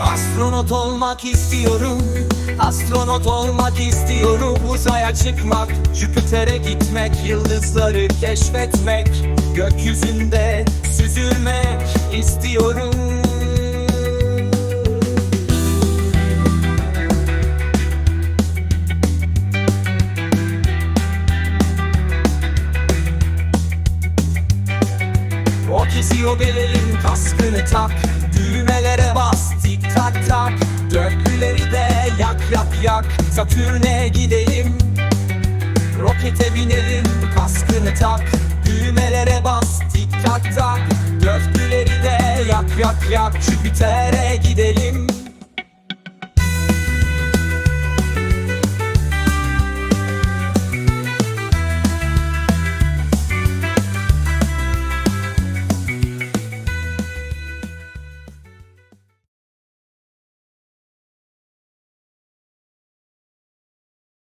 Astronot olmak istiyorum. Astronot olmak istiyorum. Uzaya çıkmak Jüpiter'e gitmek Yıldızları keşfetmek Gökyüzünde süzülmek istiyorum. O kesiyor belerin kaskını tak Düğmelere yak Satürn'e gidelim. Rokete binelim kaskını tak. Düğmelere bas tik tak tak. Dörtlüleri de yak yak yak. Jüpiter'e gidelim